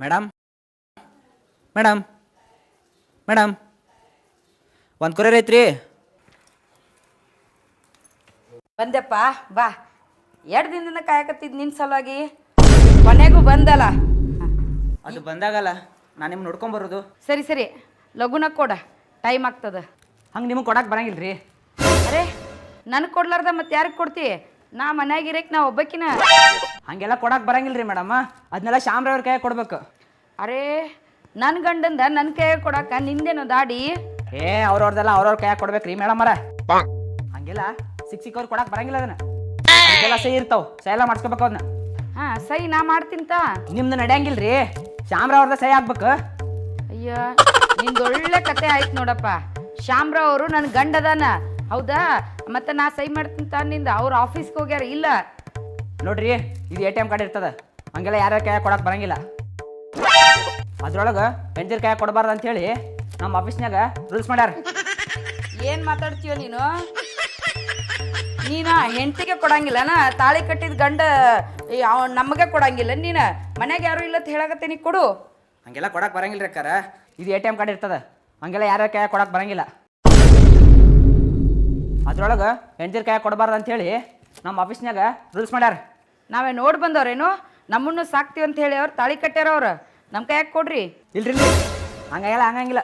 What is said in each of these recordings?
Madam? Madam? Madam? ಒಂದು courier ಐತ್ರಿ ಬಂದೆಪ್ಪ ಬಾ. ಎರಡು ದಿನದಿಂದ ಕಾಯಕತ್ತಿದ್ ನಿನ್ನ ಸಲುವಾಗಿ. ಕೊನೆಗೂ ಬಂದಲ್ಲ. ಅದು ಬಂದಾಗಲ್ಲ ನಾನು ನಿಮ್ಗೆ ನೋಡ್ಕೊಂಬರೋದು ಸರಿ ಸರಿ. ಲಘುನ ಕೊಡ ಟೈಮ್ ಆಗ್ತದ. ಹಂಗೆ ನಿಮಗೆ ಕೊಡಕ್ಕೆ ಬರಂಗಿಲ್ಲ ರೀ ಅರೆ ನನಗೆ ಕೊಡ್ಲಾರ್ದ ಮತ್ತೆ ಯಾರಿಗೆ ಕೊಡ್ತಿ? ನಾ ಮನ್ಯಾಗ ಇರಕ್ಕೆ ನಾ ಒಬ್ಬಕಿನ. ಹಂಗೆಲ್ಲ ಕೊಡಕ್ಕೆ ಬರಂಗಿಲ್ಲ ರೀ ಮೇಡಮ್ ಅದನ್ನೆಲ್ಲ ಶ್ಯಾಮ್ರವ್ರ ಕೈ ಕೊಡ್ಬೇಕು. ಅರೇ ನನ್ನ ಗಂಡಂದ ನನ್ನ ಕೈ ಕೊಡಕ ನಿಂದೇನು ದಾಡಿ? ಏ ಅವ್ರವ್ರದೆಲ್ಲ ಅವ್ರವ್ರ ಕೈ ಕೊಡ್ಬೇಕು ರೀ ಅರ ಹಂಗೆಲ್ಲ ಸಿಕ್ ಸಿಕ್ಕವ್ರು ಕೊಡಕ್ಕೆ ಬರಂಗಿಲ್ಲ ಅದನ್ನ. ಸಹಿ ಇರ್ತಾವ. ಸಹಿ ಎಲ್ಲ ಮಾಡಿಸ್ಕೋಬೇಕು ಅದನ್ನ ಹಾ ಸೈ ನಾ ಮಾಡ್ತೀಂತ ನಿಮ್ದು ನಡೆಯಂಗಿಲ್ಲ ರೀ ಶ್ಯಾಮ್ರವ್ರದ ಸಹಿ ಆಗ್ಬೇಕು. ಅಯ್ಯ ನಿಮ್ದು ಒಳ್ಳೆ ಕತೆ ಆಯ್ತು ನೋಡಪ್ಪ. ಶ್ಯಾಮ್ರಾವ್ ಅವರು ನನ್ನ ಗಂಡದಾನ. ಹೌದಾ? ಮತ್ತೆ ನಾ ಸೈ ಮಾಡ್ತೀನಿ ನಿಂದ ಅವ್ರ ಆಫೀಸ್ಗೆ ಹೋಗ್ಯಾರ? ಇಲ್ಲ. ನೋಡ್ರಿ ಇದು ಎ ಟಿ ಎಂ ಕಾರ್ಡ್ ಇರ್ತದ. ಹಂಗೆಲ್ಲ ಯಾರ್ಯಾರ ಕೈಯಾಗ ಕೊಡಕ್ಕೆ ಬರಂಗಿಲ್ಲ. ಅದ್ರೊಳಗೆ ಹೆಂಡತಿರ್ ಕೈ ಕೊಡಬಾರ್ದು ಅಂತ ಹೇಳಿ ನಮ್ಮ ಆಫೀಸ್ನಾಗ ರೂಲ್ಸ್ ಮಾಡ್ಯಾರ. ಏನ್ ಮಾತಾಡ್ತೀಯ ನೀನು? ನೀನ ಹೆಂಡತಿಗೆ ಕೊಡಂಗಿಲ್ಲನ? ತಾಳಿ ಕಟ್ಟಿದ ಗಂಡ ಈ ಅವ ನಮಗೆ ಕೊಡಂಗಿಲ್ಲ. ನೀನ ಮನ್ಯಾಗ ಯಾರು ಇಲ್ಲ ಅಂತ ಹೇಳಕತ್ತೀನಿ ಕೊಡು. ಹಂಗೆಲ್ಲ ಕೊಡಕ್ಕೆ ಬರಂಗಿಲ್ಲ ರೀ ಅಕ್ಕಾರ. ಇದು ಎ ಟಿ ಎಂ ಕಾರ್ಡ್ ಇರ್ತದ. ಹಂಗೆಲ್ಲ ಯಾರ್ಯಾರ ಕೈಯಾಗ ಕೊಡಕ್ಕೆ ಬರಂಗಿಲ್ಲ. ಅದ್ರೊಳಗೆ ಹೆಂಡತಿರ್ ಕೈ ಕೊಡಬಾರ್ದು ಅಂತ ಹೇಳಿ ನಮ್ಮ ಆಫೀಸ್ನಾಗ ರೂಲ್ಸ್ ಮಾಡ್ಯಾರ. ನಾವೇ ನೋಡಿ ಬಂದವ್ರೇನು? ನಮ್ಮನ್ನು ಸಾಕ್ತೀವಿ ಅಂತ ಹೇಳಿ ಅವ್ರು ತಾಳಿ ಕಟ್ಟ್ಯಾರ ಅವ್ರು. ನಮ್ಮ ಕೈಯಾಗ ಕೊಡ್ರಿ? ಇಲ್ರಿ ಇಲ್ರಿ ಹಂಗಾಗೆಲ್ಲ ಹಂಗಂಗಿಲ್ಲ.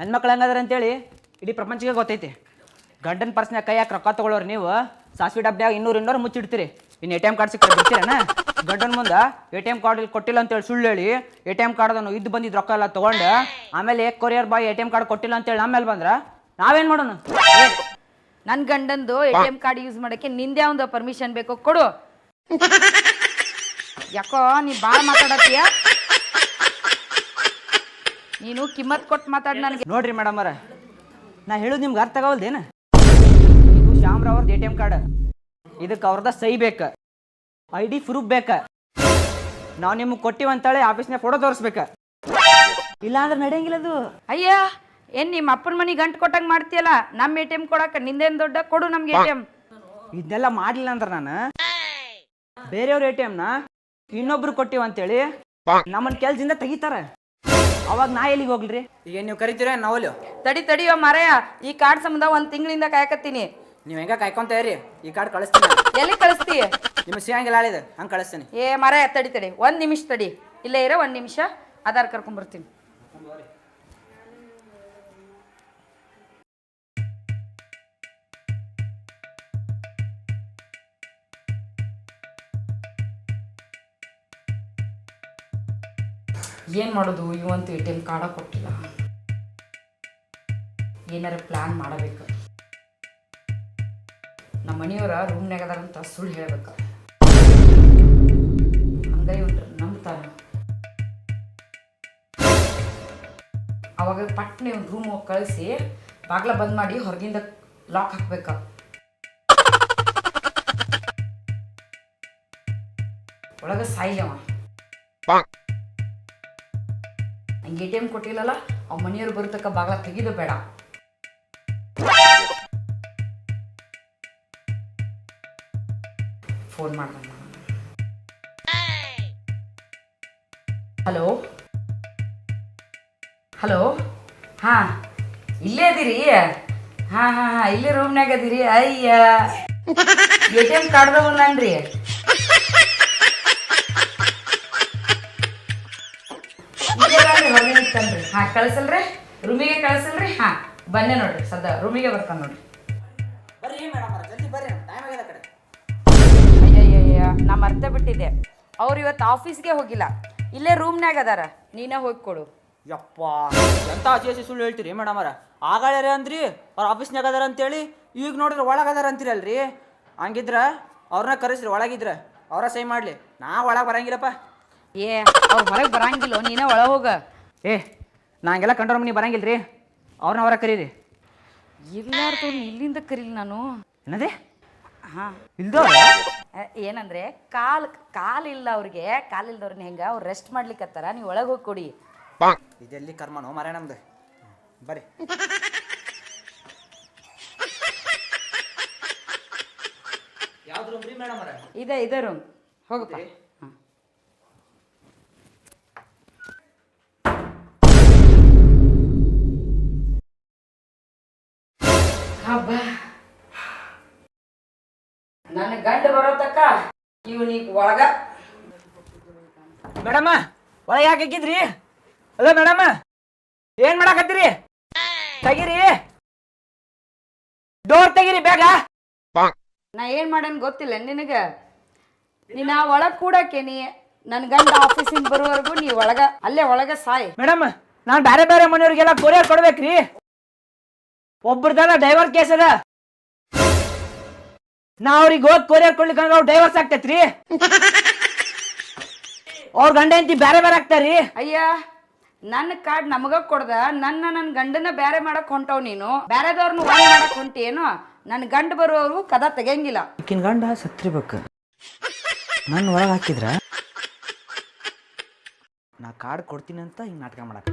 ಹೆಣ್ಮಕ್ಳು ಹಂಗದ್ರ ಅಂತೇಳಿ ಇಡೀ ಪ್ರಪಂಚಕ್ಕೆ ಗೊತ್ತೈತಿ. ಗಂಡನ ಪರ್ಸ್ನ್ಯಾಗ ಕೈಯಾಗ ರೊಕ್ಕ ತೊಗೊಳೋರು ನೀವು. ಸಾಸಿವೆ ಡಬ್ಬ್ಯಾಗ ಇನ್ನೂರು ಇನ್ನೂರು ಮುಚ್ಚಿಡ್ತೀರಿ ಇನ್ನು ಎ ಟಿ ಎಂ ಕಾರ್ಡ್ ಸಿಕ್ಕ ಬಿಡ್ತೀರಾ ಗಂಡನ ಮುಂದೆ ಎ ಟಿ ಎಂ ಕಾರ್ಡ್ ಇಲ್ಲಿ ಕೊಟ್ಟಿಲ್ಲ ಅಂತೇಳಿ ಸುಳ್ಳು ಹೇಳಿ ಎ ಟಿ ಎಂ ಕಾರ್ಡದನ್ನು ಇದ್ದು ಬಂದಿದ್ದು ರೊಕ್ಕ ಎಲ್ಲ ತೊಗೊಂಡು ಆಮೇಲೆ courier boy A T M card ಕೊಟ್ಟಿಲ್ಲ ಅಂತೇಳಿ ಆಮೇಲೆ ಬಂದ್ರೆ ನಾವೇನು ಮಾಡೋಣ? ನನ್ನ ಗಂಡಂದು A T M card use ಮಾಡಕ್ಕೆ ನಿಂದೆ ಒಂದು ಪರ್ಮಿಷನ್ ಬೇಕು ಕೊಡು. ಯಾಕೋ ನೀ ಭಾಳ ಮಾತಾಡತ್ತೀಯ? ನೀನು ಕಿಮ್ಮತ್ ಕೊಟ್ಟು ಮಾತಾಡ್ ನನಗೆ. ನೋಡ್ರಿ ಮೇಡಮ್ ಅವ್ರ ನಾ ಹೇಳೋದು ನಿಮ್ಗೆ ಅರ್ಥ ಆಗವಲ್ದೇನು ಇದು ಶ್ಯಾಮ್ರವ್ರದ್ದು ಎ ಟಿ ಎಂ ಕಾರ್ಡ್. ಇದಕ್ಕೆ ಅವ್ರದ ಸಹಿ ಬೇಕ ಐ ಡಿ ಪ್ರೂಫ್ ಬೇಕ. ನಾವು ನಿಮ್ಗೆ ಕೊಟ್ಟಿವಂತಾಳೆ ಆಫೀಸ್ನಾಗ ಫೋಟೋ ತೋರಿಸ್ಬೇಕ. ಇಲ್ಲ ಅಂದ್ರೆ ನಡೆಯಂಗಿಲ್ಲ ಅದು. ಅಯ್ಯ ಏನ್ ನಿಮ್ಮ ಅಪ್ಪನ ಮನೆ ಗಂಟು ಕೊಟ್ಟಂಗೆ ಮಾಡ್ತೀಯಲ್ಲ? ನಮ್ಮ ಎ ಟಿ ಎಂ ಕೊಡಕ್ಕೆ ನಿಂದೇನು ದೊಡ್ಡ? ಕೊಡು ನಮ್ಗೆ ಎ ಟಿ ಎಂ ಇದನ್ನೆಲ್ಲ ಮಾಡಲಿಲ್ಲ ಅಂದ್ರೆ ನಾನು ಬೇರೆಯವ್ರ ಎ ಟಿ ಎಮ್ನ ಇನ್ನೊಬ್ರು ಕೊಟ್ಟಿವ ಅಂತೇಳಿ ನಮ್ಮನ್ನ ಕೆಲ್ಸದಿಂದ ತೆಗಿತಾರ. ಅವಾಗ ನಾ ಎಲ್ಲಿಗೆ ಹೋಗ್ಲಿ ಈಗ ನೀವು ಕರಿತೀರ ನಾವಲ್ಲಿ ತಡಿ ತಡಿಯೋ ಮಾರಾಯ. ಈ ಕಾರ್ಡ್ ಸಂಬಂಧ ಒಂದ್ ತಿಂಗಳಿಂದ ಕಾಯಕತ್ತೀನಿ. ನೀವು ಹೆಂಗ ಕಾಯ್ಕೊಂತ ಇರಿ? ಈ ಕಾರ್ಡ್ ಕಳಿಸ್ತೀನಿ ಎಲ್ಲಿ ಕಳಿಸ್ತಿ? ನಿಮ್ ಸಿಗಂಗಿಲ್ಲ ಆಳಿದೆ ಹಂಗೆ ಕಳಿಸ್ತೀನಿ. ಏ ಮಾರಾಯ ತಡಿ ತಡಿ. ಒಂದ್ ನಿಮಿಷ ತಡಿ. ಇಲ್ಲೇ ಇರೋ ಒಂದ್ ನಿಮಿಷ. ಆಧಾರ್ ಕರ್ಕೊಂಬರ್ತೀನಿ ಏನು ಮಾಡೋದು? ಇವಂತೂ ಎ ಟಿ ಎಂ ಕಾರ್ಡ ಕೊಟ್ಟಿಲ್ಲ. ಏನಾರ ಪ್ಲ್ಯಾನ್ ಮಾಡಬೇಕು. ನಮ್ಮ ಮನೆಯವರ ರೂಮ್ನಾಗ ಅದಾರಂತ ಸುಳ್ಳು ಹೇಳ್ಬೇಕು. ಹಂಗೆ ಇವ್ರು ನಂಬ್ತಾನೆ ಅವಾಗ ಪಟ್ನೆ ಒಂದು ರೂಮ್ ಹೋಗಿ ಕಳಿಸಿ ಬಾಗ್ಲ ಬಂದ್ ಮಾಡಿ ಹೊರಗಿಂದ ಲಾಕ್ ಹಾಕ್ಬೇಕ. ಒಳಗ ಸಾಯಿಲವ ಹಂಗೆ ಎ ಟಿ ಎಂ ಕೊಟ್ಟಿಲ್ಲಲ್ಲ, ಅವ್ ಮನೆಯವ್ರು ಬರ್ತಕ್ಕ ಬಾಗ್ಲ ತೆಗಿದು ಬೇಡ. ಫೋನ್ ಮಾಡ್ದಂಗ ಹಲೋ? ಹಲೋ? ಹಾಂ, ಇಲ್ಲೇ ಅದೀರಿ ಹಾ ಹಾ ಹಾ, ಇಲ್ಲೇ ರೂಮ್ನಾಗ ಅದೀರಿ ಅಯ್ಯ. ಎ ಟಿ ಎಂ ಕಾರ್ಡ್ದವ ನನ್ರಿ ಹಾ ಕಳಿಸಲ್ರಿ? ರೂಮಿಗೆ ಕಳಿಸಲ್ರಿ? ಹಾ ಬನ್ನಿ ನೋಡ್ರಿ ಸದ್ದ ರೂಮಿಗೆ ಬರ್ತಾನೆ ನೋಡ್ರಿ. ಬರ್ರಿ ಮೇಡಮ್ ಜಲ್ದಿ ಬರ್ರಿ ಟೈಮ್ ಆಗಿದೆ ಕಡೆ. ಅಯ್ಯಯ್ಯಯ್ಯ ನಾ ಮರ್ತ ಬಿಟ್ಟಿದ್ದೆ. ಅವ್ರು ಇವತ್ತು ಆಫೀಸ್ಗೆ ಹೋಗಿಲ್ಲ. ಇಲ್ಲೇ ರೂಮ್ನಾಗ ಅದಾರ. ನೀನೇ ಹೋಗಿ ಕೊಡು. ಯಪ್ಪ ಎಂತ ಆಚೆ ಸುಳ್ಳು ಹೇಳ್ತೀರಿ ಮೇಡಮ್ ಅವ್ರ? ಆಗಾಳ್ಯಾರ ಅಂದ್ರಿ ಅವ್ರ ಆಫೀಸ್ನಾಗ ಅದಾರ ಅಂತೇಳಿ ಈಗ ನೋಡಿದ್ರೆ ಒಳಗದಾರ ಅದಾರ ಅಂತೀರಲ್ರಿ? ಹಂಗಿದ್ರ ಅವ್ರನ್ನ ಕರೆಸ್ರಿ ಒಳಗಿದ್ರ. ಅವ್ರ ಸೈ ಮಾಡ್ಲಿ. ನಾ ಒಳಗೆ ಬರಂಗಿಲ್ಲಪ್ಪ. ಏ ಅವ್ರು ಹೊರಗೆ ಬರಂಗಿಲ್ಲ ನೀನೇ ಒಳಗೆ ಹೋಗ. ಏ ನಾ ಹಂಗೆಲ್ಲ ಕಂಡ್ರ ಮನಿ ಬರಂಗಿಲ್ಲ ರೀ ಅವ್ರನ್ನ ಅವರ ಕರೀರಿ. ಇಲ್ಲಾರ್ದು ಇಲ್ಲಿಂದ ಕರೀಲಿ ನಾನು. ಏನದೇ? ಹಾಂ. ಇಲ್ದೋ ಏನಂದ್ರೆ ಕಾಲ್ ಇಲ್ಲ ಅವ್ರಿಗೆ ಕಾಲಿಲ್ದವ್ರನ್ನ ಹೆಂಗ ಅವ್ರು ರೆಸ್ಟ್ ಮಾಡ್ಲಿಕ್ಕತ್ತಾರ ನೀವು ಒಳಗೆ ಹೋಗಿ ಕೊಡಿ. ಇದೆಲ್ಲಿ ಕರ್ಮನೋ ಮರ ನಮ್ದು. ಬರ್ರಿ ಯಾವ್ದು ರೂಮ್ ರೀ ಮೇಡಮ್ ಇದೆ ಇದೆ ರೂಮ್ ಹೋಗಪ್ಪ. ನನ್ನ ಗಂಡ ಬರೋ ತಕ್ಕ ಇವನಿಗೆ ಒಳಗ. ಮೇಡಮ್ಮ ಒಳಗೆ ಯಾಕೆ ಹಾಕಿದ್ರಿ ಅಲ್ಲ ಮೇಡಮ್ಮ ಏನ್ ಮಾಡಾಕತ್ತೀರಿ? ತೆಗೀರಿ. ಡೋರ್ ತೆಗೀರಿ ಬೇಗ. ನಾ ಏನ್ ಮಾಡನ್ ಗೊತ್ತಿಲ್ಲ ನಿನಗ. ನೀ ನಾ ಒಳಗ್ ಕೂಡಕ್ಕೆ ನೀ ನನ್ ಗಂಡ ಆಫೀಸಿಂದ ಬರುವವರೆಗೂ ನೀ ಒಳಗ ಅಲ್ಲೇ ಒಳಗ ಸಾಯ್. ಮೇಡಮ್ ನಾನ್ ಬ್ಯಾರೆ ಬೇರೆ ಮನೆಯವ್ರಿಗೆಲ್ಲ ಕೊರಿಯರ್ ಕೊಡ್ಬೇಕ್ರಿ. ಒಬ್ರದಲ್ಲ ಡೈವರ್ ಕೇಸ್ ಅದ. ನಾ ಅವ್ರಿಗೆ ಹೋಗಿ ಕೊರಿಯರ್ ಕೊಡ್ಲಿಕ್ಕೆ ಅವ್ರು ಡೈವರ್ಸ್ ಆಗ್ತೈತ್ರಿ. ಅವ್ರ ಗಂಡ ಹೆಂಡತಿ ಬೇರೆ ಬೇರೆ ಆಗ್ತಾರಿ. ಅಯ್ಯ ನನ್ನ ಕಾರ್ಡ್ ನಮಗ ಕೊಡ್ದ ನನ್ನ ನನ್ನ ಗಂಡನ ಬೇರೆ ಮಾಡಕ್ ಹೊಂಟವ್ ನೀನು. ಬೇರೆದವ್ರನ್ನ ಒಂದ್ ಮಾಡಕ್ ಹೊಂಟೇನು? ನನ್ನ ಗಂಡ ಬರುವವರು ಕದ ತೆಗಿಯಂಗಿಲ್ಲ. ಈಕಿನ ಗಂಡ ಸತ್ತಿರ್ಬೇಕು. ನನ್ನ ಒಳಗೆ ಹಾಕಿದ್ರ? ನಾ ಕಾರ್ಡ್ ಕೊಡ್ತೀನಿ ಅಂತ ಹಿಂಗೆ ನಾಟಕ ಮಾಡಕ್.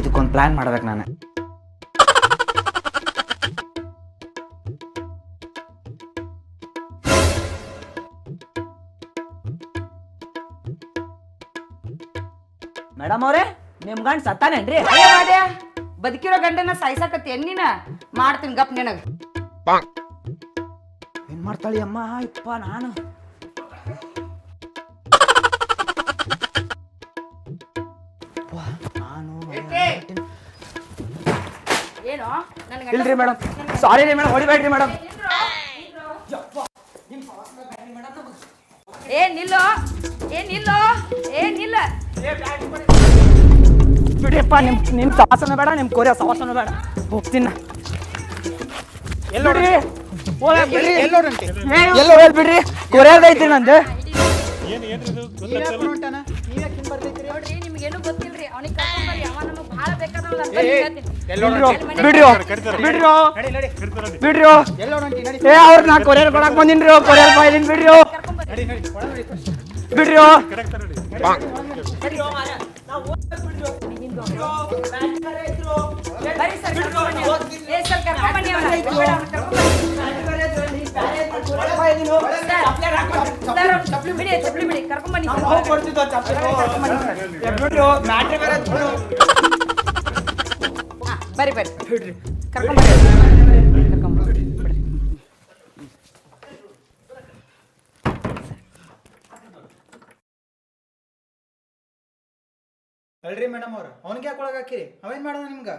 ಇದಕ್ಕೊಂದು ಪ್ಲಾನ್ ಮಾಡ್ಬೇಕು ನಾನು. ಮೇಡಮ್ ಅವರೇ ನಿಮ್ ಗಂಡ ಸತ್ತಾನೇನ್ರಿ? ಅಯ್ಯ ಮಾದ್ಯ ಬದುಕಿರೋ ಗಂಡನ ಸಾಯ್ಸಾಕತ್ತಿ ಎನ್ನಿನ ಮಾಡ್ತೀನಿ ಗಪ್ ನಿನಗ. ಏನ್ ಮಾಡ್ತಾಳಿ ಅಮ್ಮ? ಇಪ್ಪ ನಾನು. ಅಪ್ಪ, ನಾನು. ಇಲ್ರಿ ಮೇಡಮ್. ಸಾರಿ ರೀ ಮೇಡಮ್ ಹೊಡಿಬೇಡ್ರಿ ಮೇಡಮ್. ಏ ನಿಲ್ಲೋ. ಏ ನಿಲ್ಲೋ. ಏ ನಿಲ್ಲ. ಬಿಡಿಯಪ್ಪ ನಿಮ್ ನಿಮ್ ಸವಾಸನ ಬೇಡ ನಿಮ್ ಕೋರಿಯ ಸವಾಸನ ಬೇಡ. ಹೋಗ್ತೀನಿ. ಬಿಡ್ರಿ. ಎಲ್ಲೋ ನಂದು. ಬಿಡ್ರಿ ಬಿಡ್ರಿ ಬಿಡ್ರಿ ಏ ಅವ್ರ ನಾ ಕೊರಿಯರ್ ಕೊಡಕ್ ಬಂದಿನ್ರಿ ಕೊರಿಯರ್ ಬಾಯ್ದಿನ್ ಬಿಡ್ರಿ ಬಿಡ್ರಿ ಬರ್ರಿ ಬರ್ರಿ ಕರ್ಕೊಂಡ್ಬನ್ನಿ ಅವ್ನ. ಏ ಸರ್ ಕರ್ಕೊಂಡ್ಬನ್ನಿ ಅವ್ನ. ಬೇಡ, ಅವ್ನ ಕರ್ಕೊಂಡ್ಬನ್ನಿ. ಸರ್, ಅವ್ನ ಬಿಡಿ ಚಪ್ಲಿ ಬಿಡಿ ಕರ್ಕೊಂಡ್ಬನ್ನಿ ಸರ್. ಹಾ, ಬರ್ರಿ ಬರ್ರಿ ಕರ್ಕೊಂಡ್ಬರ್ರಿ ಕರ್ಕೊಂಡ್ಬರ್ರಿ ಬಿಡ್ರಿ. ಅಲ್ರಿ ಮೇಡಮ್ ಅವ್ರ? ಅವ್ನಿಗೆ ಯಾಕೆ ಒಳಗೆ ಹಾಕಿರಿ? ಅವೇನ್ ಮಾಡೋದು ನಿಮ್ಗ?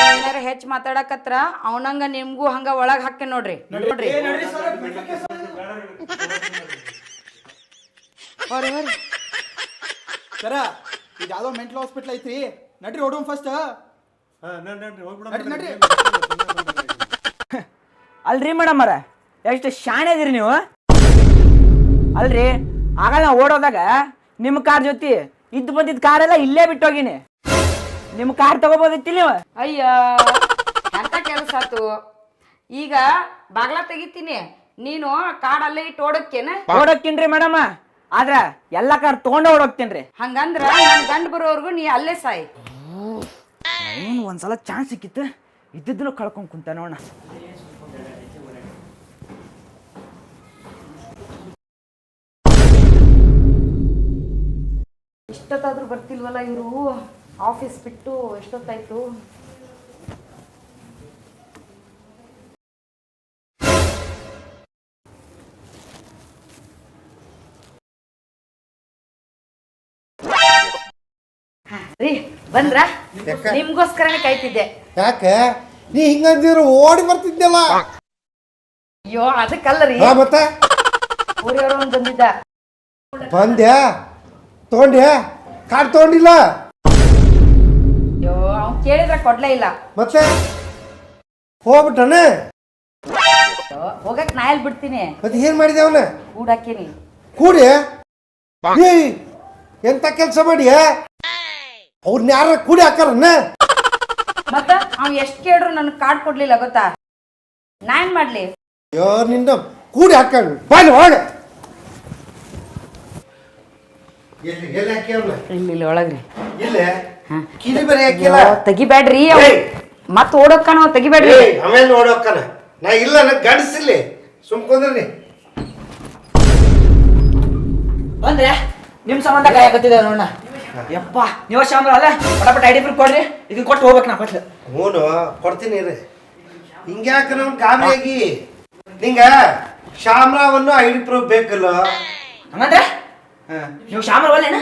ಏನಾರ ಹೆಚ್ಚ್ ಮಾತಾಡಕತ್ರ ಅವನಂಗ ನಿಮ್ಗೂ ಹಂಗ ಒಳಗ್ ಹಾಕಿ ನೋಡ್ರಿ. ನೋಡ್ರಿ ಹೋರಿ ಹೋರಿ. ಸರ ಇದು ಯಾವ್ದೋ ಮೆಂಟಲ್ ಹಾಸ್ಪಿಟ್ಲ್ ಐತ್ರಿ. ನಡ್ರಿ ಓಡೋಮ್ ಫಸ್ಟ್ ನಡ್ರಿ ನಡ್ರಿ ಅಲ್ರಿ ಮೇಡಮ್ ಅರ ಎಷ್ಟು ಶಾಣೆ ಇದೀರಿ ನೀವು? ಅಲ್ರಿ ಆಗ ನಾ ಓಡೋದಾಗ ನಿಮ್ಮ ಕಾರ್ ಜೊತೆ ಇದ್ದು ಬಂದಿದ್ದ ಕಾರೆಲ್ಲ ಇಲ್ಲೇ ಬಿಟ್ಟೋಗಿನಿ. ನಿಮ್ಮ ಕಾರ್ ತಗೋಬೋದಿತ್ತಿ ನೀವು? ಅಯ್ಯ ಎಂತ ಕೆಲಸ ಆತು ಈಗ ಬಾಗ್ಲ ತೆಗಿತೀನಿ. ನೀನು ಕಾರ್ ಅಲ್ಲೇ ಇಟ್ಟು ಓಡಕ್ಕೇನ? ಓಡಕ್ಕಿನ್ರಿ ಮೇಡಮ್. ಆದ್ರ ಎಲ್ಲಾ ಕಾರ್ ತಗೊಂಡ ಓಡೋಗ್ತೀನ್ರಿ ಹಂಗಂದ್ರ ನನ್ ಗಂಡ ಬರೋವರೆಗೂ ನೀ ಅಲ್ಲೇ ಸಾಯಿ. ಒಂದ್ಸಲ ಚಾನ್ಸ್ ಸಿಕ್ಕಿತ್ತು ಇದ್ದಿದ್ದನ್ನು ಕಳ್ಕೊಂಡ್ ಕುಂತ ನೋಡ ಇಷ್ಟೊತ್ತಾದ್ರೂ ಬರ್ತಿಲ್ವಲ್ಲ ಇವರು? ಆಫೀಸ್ ಬಿಟ್ಟು ಎಷ್ಟೊತ್ತಾಯ್ತು? ರೀ ಬಂದ್ರ? ನಿಮ್ಗೋಸ್ಕರನೇ ಕಾಯ್ತಿದ್ದೆ. ಯಾಕೆ? ನೀ ಹಿಂಗಂದಿರು ಓಡಿ ಬರ್ತಿದ್ದೆಲ್ಲ ಅಯ್ಯೋ ಅದಕ್ಕಲ್ಲ ರೀ. ಮತ್ತೆ? ಊರಿಯವರು ಒಂದ್ ಬಂದಿದ್ದ. ಬಂದ್ಯಾ? ತಗೊಂಡ್ಯಾ? ಕಾರ್ಡ್ ತಗೊಂಡಿಲ್ಲ? ಅಯ್ಯೋ ಅವ್ನು ಕೇಳಿದ್ರೆ ಕೊಡ್ಲೇ ಇಲ್ಲ. ಮತ್ತೆ? ಹೋಗ್ಬಿಟ್ಟನೆ? ಅಯ್ಯೋ, ಹೋಗಕ್ ನಾ ಬಿಡ್ತೀನಿ? ಮತ್ತೆ ಏನ್ ಮಾಡಿದೆ ಅವನ? ಕೂಡಾಕಿನಿ. ಕೂಡಿ? ಏಯ್ ಎಂತ ಕೆಲಸ ಮಾಡಿ ಅವ್ರನ್ನ ಯಾರ ಕೂಡಿ ಹಾಕಾರನ್ನ ಮತ್ತ ಅವ್ ಎಷ್ಟ್ ಕೇಳ್ರು ನನ್ ಕಾರ್ಡ್ ಕೊಡ್ಲಿಲ್ಲ ಗೊತ್ತಾ? ನಾ ಏನ್ ಮಾಡ್ಲಿ? ಅಯ್ಯೋ ನಿನ್ನ ಕೂಡಿ ಹಾಕೊಂಡು ಬಾಯ್ ಹೋಗ ಎಲ್ಲಿ ಎಲ್ಲಿ ಹಾಕಿ ಅವ್ನ ಇಲ್ಲಿ ಇಲ್ಲಿ ಒಳಗ್ರಿ. ಏಯ್! ಮತ್ ಓಡೋಕ್ಕನ ತೆಗಿಬೇಡ್ರಿ. ಆಮೇಲೆ ಓಡೋಕ್ಕನ? ನಾ ಇಲ್ಲ ಗಡಿಸಿಲ್ಲಿ ಸುಮ್ಕೊಂಡ್ರಿ ಬಂದ್ರೆ ನಿಮ್ ಸಂಬಂಧ ಕಾಯಕತ್ತಿದೆ ನೋಡ ಯಪ್ಪ ನೀವ ಶಾಮ್ರ ಅಲ್ಲ? ಪಟಪಟ ಐಡಿ ಪ್ರೂಫ್ ಕೊಡ್ರಿ. ಇದನ್ನ ಕೊಟ್ಟು ಹೋಗ್ಬೇಕು ನಾ ಕೊಟ್ಲು ಹ್ಞೂ ಕೊಡ್ತೀನಿ ರೀ ಹಿಂಗ್ಯಾಕ ನಮ್ ಗಾಬರಿಯಾಗಿ? ನಿಂಗ ಶಾಮರಾವನ್ನು ಐ ಡಿ ಪ್ರೂಫ್ ಬೇಕಲ್ಲ? ಹಂಗಂದ್ರೆ? ನೀವು ಶಾಮರ ಒಲ್ಲೇನ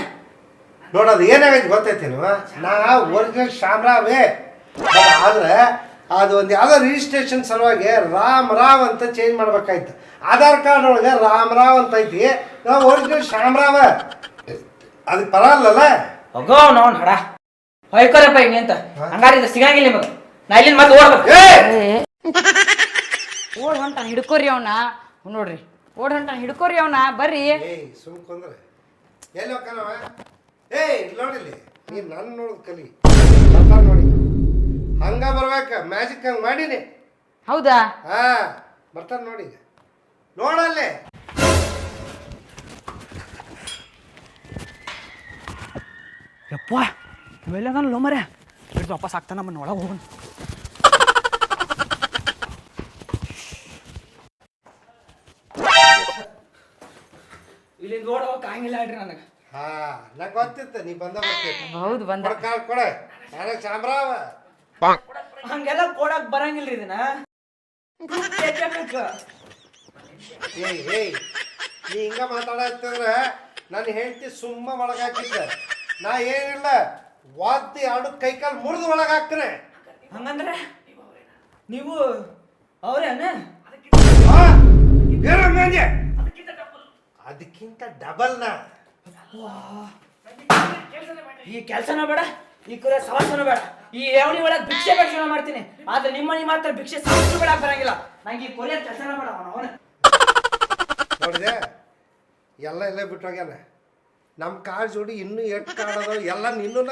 ನೋಡೋದು ಏನಾಗೈತಿ ನೀವು ನಾ ಒರಿಜಿನಲ್ ಶಾಮರಾವೇ. ಆದ್ರೆ ಅದು ಒಂದು ಯಾವುದೋ ರಿಜಿಸ್ಟ್ರೇಷನ್ ಸಲುವಾಗಿ ರಾಮ್ ರಾವ್ ಅಂತ ಚೇಂಜ್ ಮಾಡ್ಬೇಕಾಯ್ತು. ಆಧಾರ್ ಕಾರ್ಡ್ ಒಳಗೆ ರಾಮ್ ರಾವ್ ಅಂತ ಐತಿ. ನಾವು ಒರಿಜಿನಲ್ ಶಾಮರಾವ. ಅದಕ್ಕೆ ಪರಲ್ಲ ಹೋಗೋ ನೋನ್ ಹಡ. ಹೊಯ್ಕೊರಪ್ಪ ಹಿಂಗೆ ಅಂತ. ಹಂಗಾರೆ ಇದು ಸಿಗಂಗಿಲ್ಲ ನಿಮಗೆ. ನಾ ಇಲ್ಲಿಂದ ಮತ್ತೆ ಓಡ್ಬೇಕು. ಏ! ಓಡ್ ಹೊಂಟಾನ ಹಿಡ್ಕೋರಿ ಅವನ. ನೋಡ್ರಿ ಓಡ್ ಹೊಂಟಾನ ಹಿಡ್ಕೋರಿ ಅವನ. ಬರ್ರಿ. ಸುಮ್ಕೊಂಡ್ರೆ. ಎಲ್ಲಿ ಹೋಗ್ಕನವ ಏಯ್ ಇಲ್ಲಿ ನೋಡಿಲ್ಲಿ ನೀ ನನ್ನ ನೋಡ ಕಲಿ. ಬರ್ತಾರ ನೋಡಿ ಹಂಗ ಬರ್ಬೇಕ. ಮ್ಯಾಜಿಕ್ ಹಂಗ ಮಾಡೀನಿ. ಹೌದಾ? ಹಾ ಬರ್ತಾರ ನೋಡಿ ನೋಡಲ್ಲೇ ಯಪ್ಪ ಇವೆಲ್ಲ ನಾನು ಲೋ ಮರೆ ಹಿಡ್ದು ವಾಪಸ್ ಆಗ್ತಾನ ನಮ್ಮನ್ನ ಒಳಗೆ ಹೋಗೋಣ ಹೋಗಕ್ಕೆ ಹೇಳ್ರಿ ನನಗೆ. ಹಾ ನಂಗೆ ಗೊತ್ತಿತ್ತು ನೀ ಬಂದ ಬರ್ತಿತ್ತು ಹೌದು ಬಂದ. ಕೊಡ ಕಾಲ್ ಕೊಡ. ನನಗೆ ಸಾಂಬ್ರಾವ ಹಂಗೆಲ್ಲ ಕೊಡಕ್ ಬರಂಗಿಲ್ರಿ ಇದನ್ನ. ಬೇಕು. ಏಯ್ ಏಯ್ ನೀ ಹಿಂಗ ಮಾತಾಡತ್ತಂದ್ರೆ ನನ್ನ ಹೆಂಡತಿ ಸುಮ್ಮ ಒಳಗಾಕಿದ್ದೆ. ನಾ ಏನಿಲ್ಲ ವಾದ್ಯ ಆಡು ಕೈಕಾಲು ಮುರಿದು ಒಳಗಾಕ್ತೇನೆ. ಹಂಗಂದ್ರೆ ನೀವು ಅವ್ರೇನ? ಆ? ಏನು ಹಂಗಂದೆ? ಅದಕ್ಕಿಂತ ಡಬಲ್ ನಾ. ಈ ಕೆಲಸನ ಬೇಡ, ಈ ಕುರಿ ಸವಾಸನೂ ಬೇಡ. ಈ ಏವಣಿ ಒಳಗೆ ಭಿಕ್ಷೆ ಬೇಡ ಮಾಡ್ತೀನಿ. ಆದ್ರೆ ನಿಮ್ಮ ಮನೆ ಮಾತ್ರ ಭಿಕ್ಷೆ ಸಮಸ್ಯೆ ಬೇಡ ಬರಂಗಿಲ್ಲ. ನಂಗೆ ಈ ಕೊರಿಯ ಕೆಲಸನ ಬೇಡ ಅವನು ನೋಡಿದೆ? ಎಲ್ಲ ಇಲ್ಲೇ ಬಿಟ್ಟು ಹೋಗ್ಯಾನ ನಮ್ಮ ಕಾಳು ಜೋಡಿ ಇನ್ನೂ ಎಷ್ಟು ಕಾಣೋದು ಎಲ್ಲ ನಿನ್ನೂ